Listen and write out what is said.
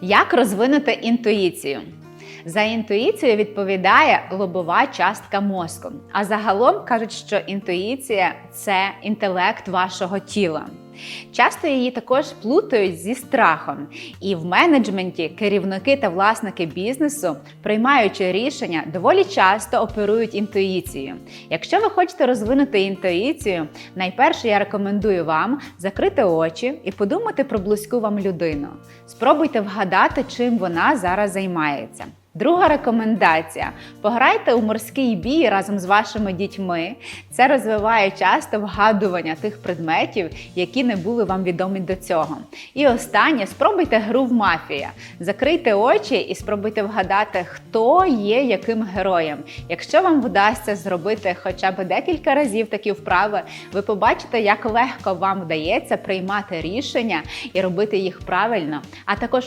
Як розвинути інтуїцію? За інтуїцію відповідає лобова частка мозку. А загалом кажуть, що інтуїція це інтелект вашого тіла. Часто її також плутають зі страхом. І в менеджменті керівники та власники бізнесу, приймаючи рішення, доволі часто оперують інтуїцією. Якщо ви хочете розвинути інтуїцію, найперше я рекомендую вам закрити очі і подумати про близьку вам людину. Спробуйте вгадати, чим вона зараз займається. Друга рекомендація: пограйте у морський бій разом з вашими дітьми. Це розвиває часто вгадування тих предметів, які не були вам відомі до цього. І останнє спробуйте гру в мафія. Закрийте очі і спробуйте вгадати, хто є яким героєм. Якщо вам вдасться зробити хоча б декілька разів такі вправи, ви побачите, як легко вам вдається приймати рішення і робити їх правильно, а також